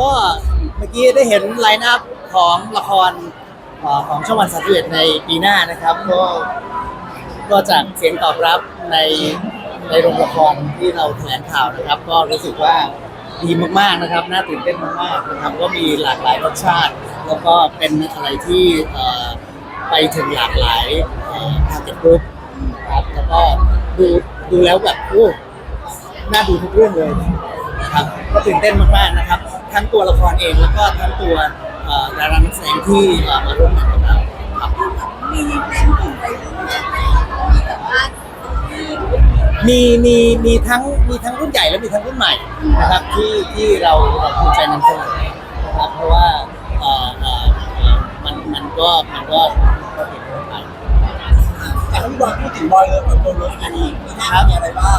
ก็เมื่อกี้ได้เห็นไลน์อัพของละครเอ่อของช่องวันสามสิบเอ็ดในปีหน้านะครับ ก็ก็จากเสียงตอบรับในในโรงละครที่เราแถลงข่าวนะครับ ก็รู้สึกว่าดีมากๆนะครับ น่าตื่นเต้นมากๆนะครับก็มีหลากหลายรสชาติ แล้วก็เป็นอะไรที่เอ่อไปถึงหลากหลายทาร์เก็ตกลุ่มครับแล้วก็ดูดูแล้วแบบโอ้ น่าดูทุกเรื่องเลยนะครับ ก็ตื่นเต้นมากๆนะครับ ทั้งตัวละครเองแล้วก็ทั้งตัวเอ่อดารานักแสดงที่เอ่อมาร่วมงานกับเราครับมีแฟนกลุ่มไปรุ่นไหมมีแบบว่าที่มีมีมีทั้งมีทั้งรุ่นใหญ่และมีทั้งรุ่นใหม่นะครับที่ที่เราเราภูมิใจนำเสนอนะครับเพราะว่าเอ่อเอ่อเอ่อมันมันก็มันก็ก็เป็นเรื่องใหม่แต่ถ้าพี่บอยพูดถึงบอยเลิฟกับเกิร์ลเลิฟอันนี้มีหน้ามีอะไรบ้าง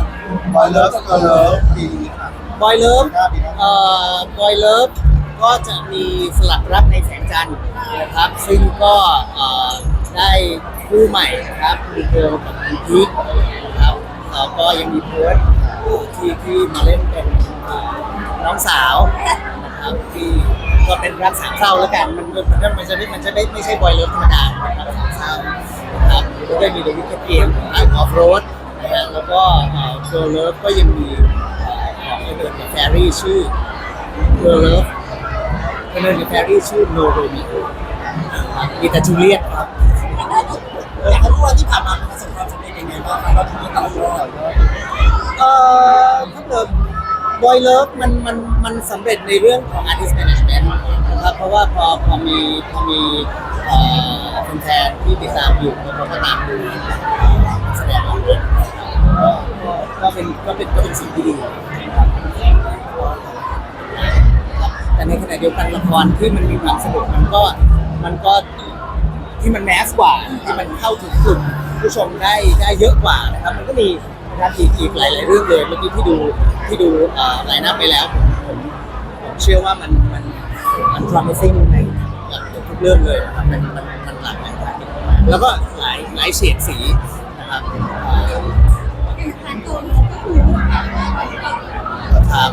บอยเลิฟกับเกิร์ลเลิฟปีนี้ค่ะ บอยเลิฟเอ่อบอยเลิฟก็จะมีสลักรักในแสงจันทร์นะครับ ซึ่งก็เอ่อได้คู่ใหม่นะครับมีเกิร์ลกับมีพีคนะครับแล้วก็ยังมีเพิร์ดที่ที่มาเล่นเป็นน้องสาวนะครับที่ก็เป็นรักสามเศร้าแล้วกันมันมันมันมันจะไม่มันจะไม่ไม่ใช่บอยเลิฟธรรมดาเป็นรักสามเศร้านะครับแล้วก็มีเดวิดเกมองออฟโรดนะฮะแล้วก็เอ่อเกิร์ลเลิฟก็ยังมี เอ่อของเอเดอร์กับแฟรี่ชื่อเ i อร์เลิฟเอเดอร์กับแฟรี่ชื่อโนโรมิโอมีแต่จูเลียตครับอยากให้รู้ว่าที่ผ่านมาประสบความสำเร็จยังไงบ้างครับเราถึงได้ต่อยอดเอ่อถ้าเกิดบอยเลิฟมันมันมันสำเร็จในเรื่องของ artist management นะครับเพราะว่าพอพอมีพอมีเอ่อแฟนๆที่ติดตามอยู่แล้วก็ตามดูเอ่อนักแสดงเราด้วยก็ก็เป็นก็เป็นก็เป็นสิ่งที่ดีครับ แต่ในขณะเดียวกันละครที่มันมีความสนุกมันก็มันก็ที่มันแมสกว่าที่มันเข้าถึงกลุ่มผู้ชมได้ได้เยอะกว่านะครับ มันก็มีนะครับอีกอีกหลาย ๆ เรื่องเลยเมื่อกี้ที่ดูที่ดูเอ่อไลน์นับไปแล้วผมผมผมเชื่อว่ามันมันมัน promising ในทุกเรื่องเลยนะครับมันมันมันหลากหลายทางแล้วก็หลายหลายเฉดสีนะครับเอ่อเป็นแฟนตัวเลือกก็คือแบบว่าครับ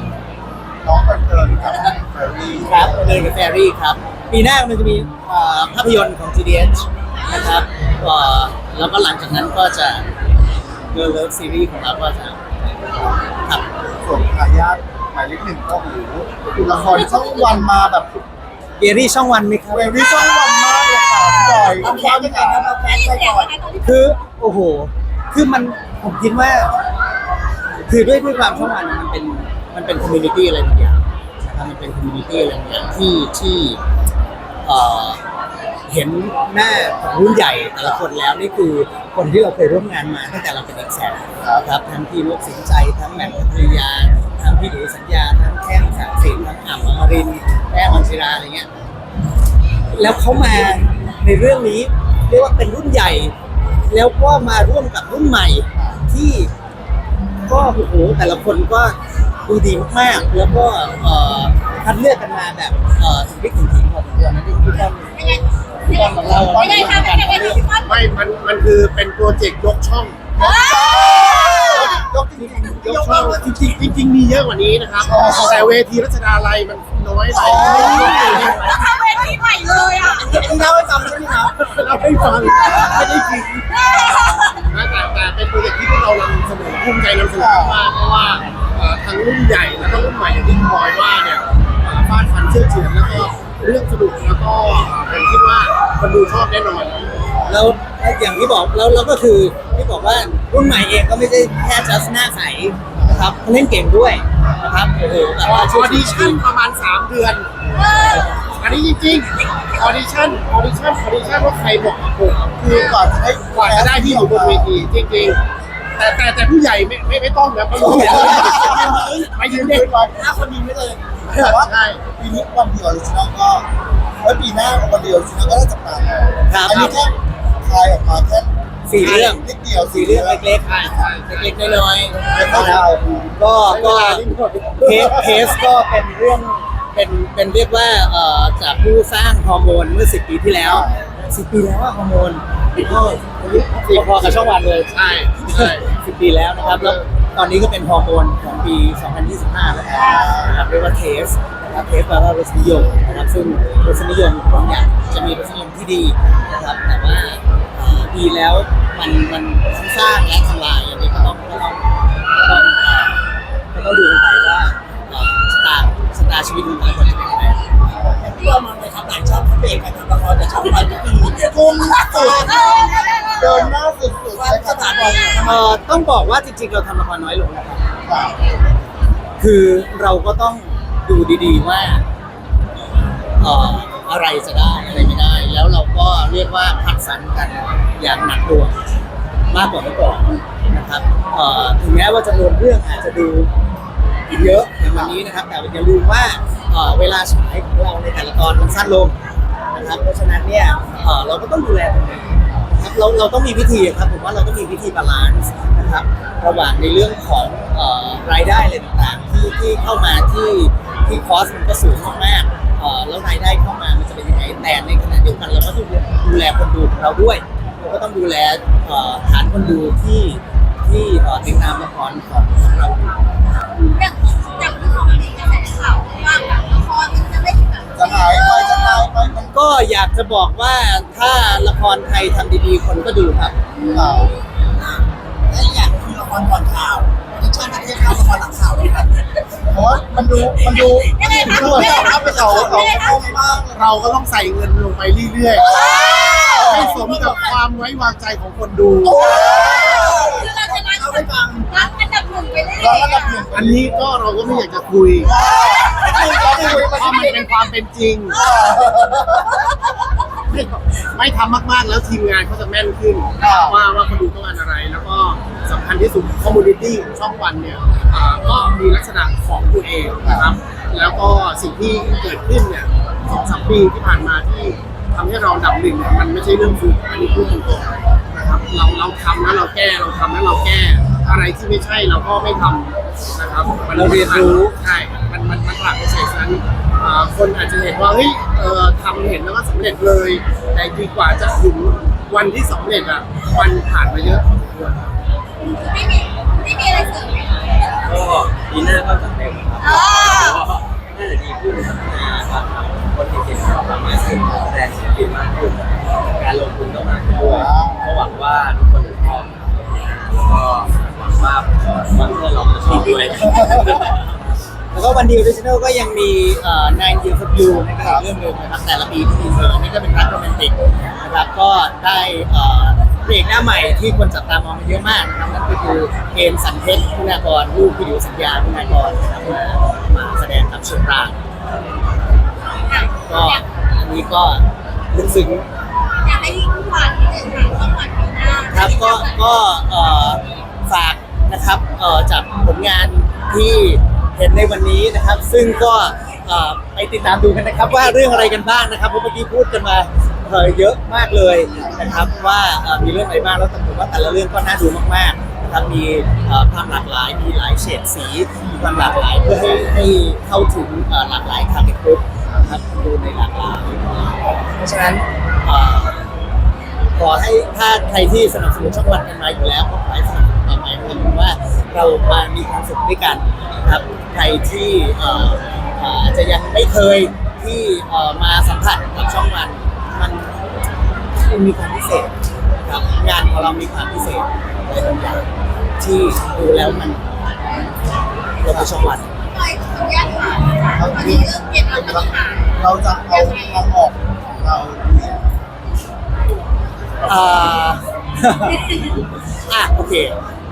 ครับเดินกับแฟรี่ครับ ปีหน้ามันจะมีเอ่อภาพยนตร์ของ GDH นะครับเอ่อแล้วก็หลังจากนั้นก็จะ Girl Love Series ของเราก็จะครับส่วนทายาทหมายเลขหนึ่งก็โอ้โหดูละครช่องวันมาแบบเดรี่ช่องวันไหมครับเวรี่ช่องวันมากเลยค่ะพี่บอยเอาแฟนยังไงครับเอาแฟนไปก่อนคือโอ้โห คือมันผมคิดว่า คือด้วยด้วยความช่องวันมันเป็นมันเป็นคอมมูนิตี้อะไรบางอย่างนะครับมัน เป็นคอมมูนิตี้อรางอย่างที่ที่เอ่อเห็นหน้าของรุ่นใหญ่แต่ละคนแล้วนี่คือคนที่เราเคยร่วมงานมาตั้งแต่เราเป็นเด็กแสนครับทั้งพี่ลูกสินใจทั้งแหม่มพัทยาทั้งพี่ดูสัญญาทั้งแท่งศักดิ์สิทธิ์ทั้งอ่ำอมรินทร์แม่มังศิราอะไรเงี้ยแล้วเขามาในเรื่องนี้เรียกว่าเป็นรุ่นใหญ่ แล้วก็มาร่วมกับรุ่นใหม่ที่ก็โอ้โหแต่ละคนก็ ดูดีมากๆ แล้วก็เอ่อคัดเลือกกันมาแบบเอ่อถึงพริกถึงขิงพอสมควรนะที่พี่ต้นพี่ต้นของเรายังไงคะยังไงคะพี่ต้นไม่ มัน มันคือเป็นโปรเจกต์ยกช่องยกจริงๆยกช่องจริงๆจริงๆมีเยอะกว่านี้นะครับ แต่เวทีรัชดาลัยมันน้อยไปแล้วทำเวทีใหม่เลยอะนี่เล่าให้ฟังใช่ไหมครับเราไม่ฟังไม่ได้จริงนะแต่แต่เป็นโปรเจกต์ที่พวกเรานำเสนอภูมิใจนำเสนอมากเพราะว่าเอ่อ ทั้งรุ่นใหญ่แล้วก็รุ่นใหม่อย่างที่คุณบอยว่าเนี่ยเอ่อฟาดฟันเชื่อเฉือนแล้วก็เรื่องสนุกแล้วก็ผมคิดว่าคนดูชอบแน่นอนแล้วอย่างที่บอกแล้วเราก็คือที่บอกว่ารุ่นใหม่เองก็ไม่ได้แค่ just หน้าใสนะครับเขาเล่นเก่งด้วยนะครับโอ้โหแบบว่าออดิชั่นประมาณ 3 เดือนอันนี้จริงๆออดิชั่นออดิชั่นออดิชั่นว่าใครเหมาะกับผมคือก่อนจะได้กว่าจะได้ที่อยู่บนเวทีจริงๆ แต่แต่แต่ผู้ใหญ่ไม่ไม่ไม่ต้องนะไม่ต้องไปยืนเด็เด็กกก่อนหน้าคนนี้ไม่เลยแต่ว่าใช่ปีนี้วันเดียวออริจินอลก็ไว้ปีหน้าวันเดียวออริจินอลก็ได้จับตามองอันนี้แค่คลายออกมาแค่สี่เรื่องนิดเดียวสี่เรื่องเล็กใช่ใช่ๆเล็กๆน้อยๆไม่นะเข้าคดารับวก็ก็เคสเคสก็เป็นเรื่องเป็นเป็นเรียกว่าเอ่อจากผู้สร้างฮอร์โมนเมื่อ10ปีที่แล้ว10ปีแล้วอะฮอร์โมน ก็ตีพอๆกับช่องวันเลย ใช่ใช่10ปีแล้วนะครับ แล้วตอนนี้ก็เป็นฮอร์โมนของปี 2025 แล้วนะครับเรียกว่าเทสนะครับเทสแปลว่ารสนิยมนะครับซึ่งรสนิยมคนอย่ากจะมีรสนิยมที่ดีนะครับ แต่ว่าดีแล้วมันมันสร้างและทำลายอันนี้ก็ต้องก็ต้องก็ต้องก็ต้องดูกันไปว่าเอ่อชะตาชะตาชีวิตของแต่ละคนจะเป็นยังไงที่เรามองเลยครับหลายชอบเขาเบรกการทำละครแต่ชอบไปก็คือกุ้งสุดเดินหน้าสุดๆความสถาบันเอ่อต้องบอกว่าจริงๆ เราทำละครน้อยลงนะครับคือเราก็ต้องดูดีๆว่าเอ่ออะไรจะได้อะไรไม่ได้ แล้วเราก็เรียกว่าคัดสรรกันอย่างหนักหน่วงมากกว่าเมื่อก่อนนะครับเอ่อถึงแม้ว่าจำนวนเรื่องอาจจะดูเยอะในวันนี้นะครับ แต่อย่าลืมว่าเอ่อเวลาฉายของเราในแต่ละตอนมันสั้นลงนะครับเพราะฉะนั้นเนี่ยเอ่อเราก็ต้องดูแลตรงนี้ ครับเราเราต้องมีวิธีครับผมว่าเราต้องมีวิธีบาลานซ์นะครับระหว่างในเรื่องของเอ่อรายได้อะไรต่างๆที่ที่เข้ามาที่ที่คอสมันก็สูงมากๆเอ่อแล้วรายได้เข้ามามันจะเป็นยังไงแต่ในขณะเดียวกันเราก็ต้องดูแลคนดูของเราด้วยเราก็ต้องดูแลเอ่อฐานคนดูที่ที่เอ่อติดตามละครของของเราอยู่อย่างอย่างที่เขามีกระแสข่าวว่าแบบละครมันจะไม่แบบ จะหายไปจะตายไป มันก็อยากจะบอกว่าถ้าละครไทยทำดีๆ คนก็ดูครับเก่าและอีกอย่างคือละครก่อนข่าวที่ชาติประเทศเราละครหลังข่าวด้วยกันเพราะว่ามันดูมันดูยังไงคะดูเหมือนเราไปเขาเขาเขาบ้างเราก็ต้องใส่เงินลงไปเรื่อยๆให้สมกับความไว้วางใจของคนดูคือเราจะรักเอาไปฟังรักอันดับหนึ่งไปเรื่อยร้องระดับหนึ่งอันนี้ก็เราก็ไม่อยากจะคุย เพราะมันเป็นความเป็นจริงไม่ไม่ทำมากๆแล้วทีมงานเขาจะแม่นขึ้นว่าว่าคนดูต้องการอะไร แล้วก็สำคัญที่สุดคอมมูนิตี้ของช่องวันเนี่ยอ่าก็มีลักษณะของตัวเองนะครับ แล้วก็สิ่งที่เกิดขึ้นเนี่ยสองสามปีที่ผ่านมาที่ทำให้เราดับหนึ่งเนี่ยมันไม่ใช่เรื่องฟุกอันนี้พูดตรงๆนะครับเราเราทำแล้วเราแก้เราทำแล้วเราแก้ อะไรที่ไม่ใช่เราก็ไม่ทำนะครับมัเราเรียนรู้ ใช่ คนอาจจะเห็นว่าเฮ้ยเออทำเห็นแล้วก็สำเร็จเลย แต่ดีกว่าจะถึงวันที่สำเร็จอะวันผ่านมาเยอะพอสมควรๆไม่มีไม่มีอะไรเสริมไหมคะก็ปีหน้าก็จัดเต็มครับอ๋อก็น่าจะดีขึ้นพัฒนาครับคนเก่งๆก็ทำมากขึ้นแสดงศิลปินมากขึ้นการลงทุนก็มากขึ้นด้วยก็หวังว่าทุกคนจะชอบแล้วก็หวังว่าเอ่อวันเพื่อนเราจะชอบด้วย แล้วก็วันดีออริจินัลก็ยังมีเอ่อ Nine Years of You นะครับเรื่องหนึ่งนะครับแต่ละปีที่มีเธอนี่ก็เป็นรักโรแมนติกนะครับก็ได้เอ่อเพลงหน้าใหม่ที่คนจับตามองมาเยอะมากนะครับนั่นก็คือเกมสันเพชรคุณากรลูกพิวสัญญาคุณากรนะครับมามาแสดงกับเชิญรางอะก็อันนี้ก็ลึกซึ้งอยากให้ฝากนิดนึงค่ะว่าฝากปีหน้าครับก็ก็เอ่อฝากนะครับเอ่อจากผลงานที่ เห็นในวันนี้นะครับ ซึ่งก็อ่อไปติดตามดูกันนะครับว่าเรื่องอะไรกันบ้างนะครับเพราะเมื่อกี้พูดกันมาเอ่อเยอะมากเลยนะครับว่าเอ่อมีเรื่องอะไรบ้างแล้วผมว่าแต่ละเรื่องก็น่าดูมากๆนะครับมีเอ่อความหลากหลายมีหลายเฉดสีมีความหลากหลายเพื่อให้ให้เข้าถึงเอ่อหลากหลายทางเกรุ๊ปนะครับดูในหลากหลายเพราะฉะนั้นเอ่อ ขอให้ถ้าใครที่สนับสนุนช่องวันกันมาอยู่แล้วก็ขอให้สนับสนุน ว่าเรามามีความสุขด้วยกันนะครับใครที่เอ่อเอ่ออาจจะยังไม่เคยที่เอ่อมาสัมผัสกับช่องวันมันมันมีความพิเศษนะครับงานของเรามีความพิเศษหลายอย่างที่ดูแล้วมันเราไปช่องวันหน่อยขออนุญาตถามค่ะวันนี้เรื่องเกมเราปฏิหารเราจะเอาทางออกของเรา อะโอเค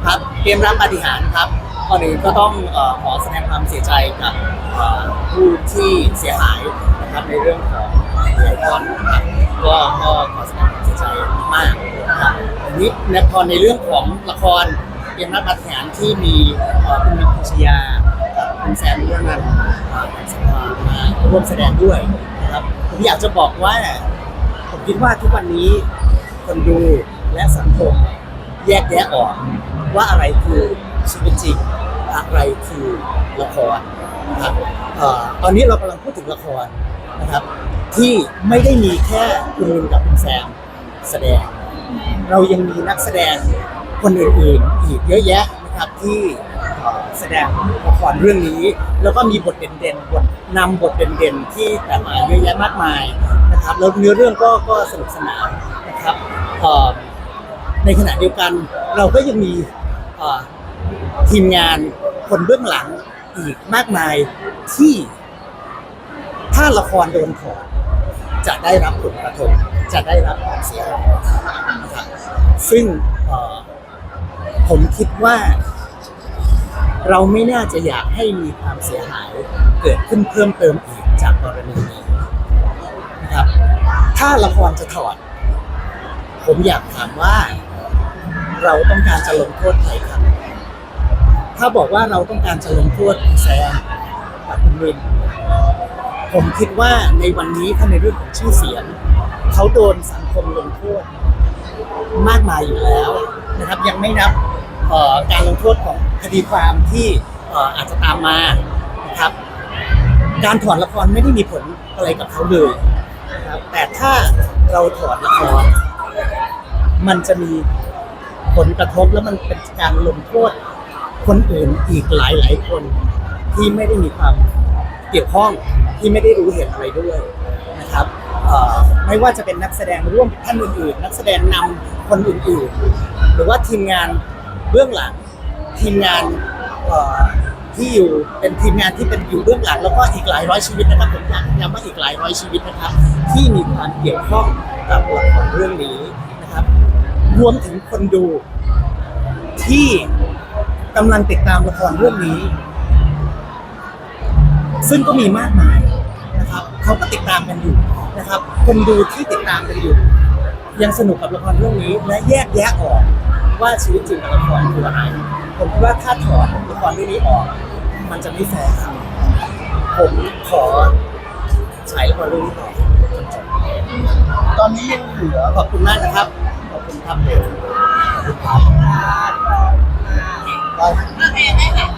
ครับเตรียมรับปาฏิหารย์ครับก่อนอื่นก็ต้องเอ่อขอแสดงความเสียใจกับเอ่อผู้ที่เสียหายนะครับในเรื่องของเรือพรนะครับก็ก็ขอแสดงความเสียใจมากนะครับวันนี้ในพอในเรื่องของละครเตรียมรับปาฏิหารย์ที่มีเอ่อคุณมิกพิชยากับคุณแซมเรื่องนั้นมาร่วมแสดงด้วยนะครับผมอยากจะบอกว่า ผมคิดว่าทุกวันนี้คนดู และสังคมแยกแยะออกว่าอะไรคือชีวิตจริงอะไรคือละครนะครับตอนนี้เรากำลังพูดถึงละครนะครับ ที่ไม่ได้มีแค่คุณลุนกับคุณแซมแสดง เรายังมีนักแสดงคนอื่นๆอีกเยอะแยะนะครับที่แสดงละครเรื่องนี้ แล้วก็มีบทเด่นๆบทนำบทเด่นๆ ที่แต่มาเยอะแยะมากมายนะครับแล้วเนื้อเรื่องก็ก็สนุกสนานนะครับ ในขณะเดียวกันเราก็ยังมีทีมงานคนเบื้องหลังอีกมากมายที่ถ้าละครโดนถอดจะได้รับผลกระทบจะได้รับความเสียหายนะครับซึ่งผมคิดว่าเราไม่น่าจะอยากให้มีความเสียหายเกิดขึ้นเพิ่มเติมอีกจากกรณีนี้นะครับ ถ้าละครจะถอด ผมอยากถามว่า เราต้องการจะลงโทษใครครับ ถ้าบอกว่าเราต้องการจะลงโทษคุณแซมกับคุณวิน ผมคิดว่าในวันนี้ถ้าในเรื่องของชื่อเสียง เขาโดนสังคมลงโทษ มากมายอยู่แล้วนะครับ ยังไม่นับการลงโทษของคดีความที่เอ่ออาจจะตามมานะครับ การถอดละครไม่ได้มีผลอะไรกับเขาเลยนะครับแต่ถ้าเราถอดละครมันจะมี ผลกระทบแล้วมันเป็นการลงโทษคนอื่นอีกหลายหลายคน ที่ไม่ได้มีความเกี่ยวข้องที่ไม่ได้รู้เห็นอะไรด้วยนะครับไม่ว่าจะเป็นนักแสดงร่วมท่านอื่นๆ นักแสดงนำคนอื่นๆ หรือว่าทีมงานเบื้องหลังทีมงานที่อยู่เป็นทีมงานที่เป็นอยู่เบื้องหลังแล้วก็อีกหลายร้อยชีวิตนะครับผมย้ำว่าอีกหลายร้อยชีวิตนะครับ ที่มีความเกี่ยวข้องกับละครเรื่องนี้ รวมถึงคนดูที่กำลังติดตามละครเรื่องนี้ ซึ่งก็มีมากมายนะครับเขาก็ติดตามกันอยู่นะครับ คนดูที่ติดตามกันอยู่ ยังสนุกกับละครเรื่องนี้และแยกแยะออกว่าชีวิตจริงกับละครคืออะไรผมคิดว่าถ้าถอดละครเรื่องนี้ออก มันจะไม่แฟร์ครับผมขอฉายละครเรื่องนี้ต่อจนจบตอนนี้ยังเหลือขอบคุณมากนะครับ ขอบคุณครับเบลขอบคุณครับ ได้ โอเคได้ค่ะ